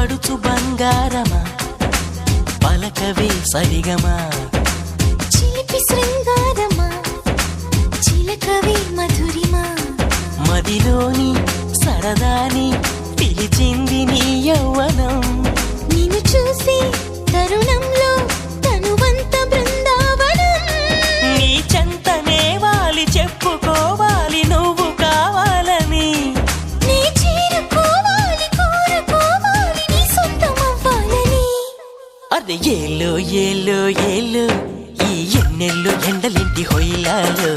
సింగారమా పలకవే సరిగమా? చిలిపి శృంగారమా? చిలకవి మధురిమా? మదిలోని సరదాని అరే ఏలో ఏలో ఏలో ఈ ఎన్నెల్లో ఎండలింటి హొయ్యాలో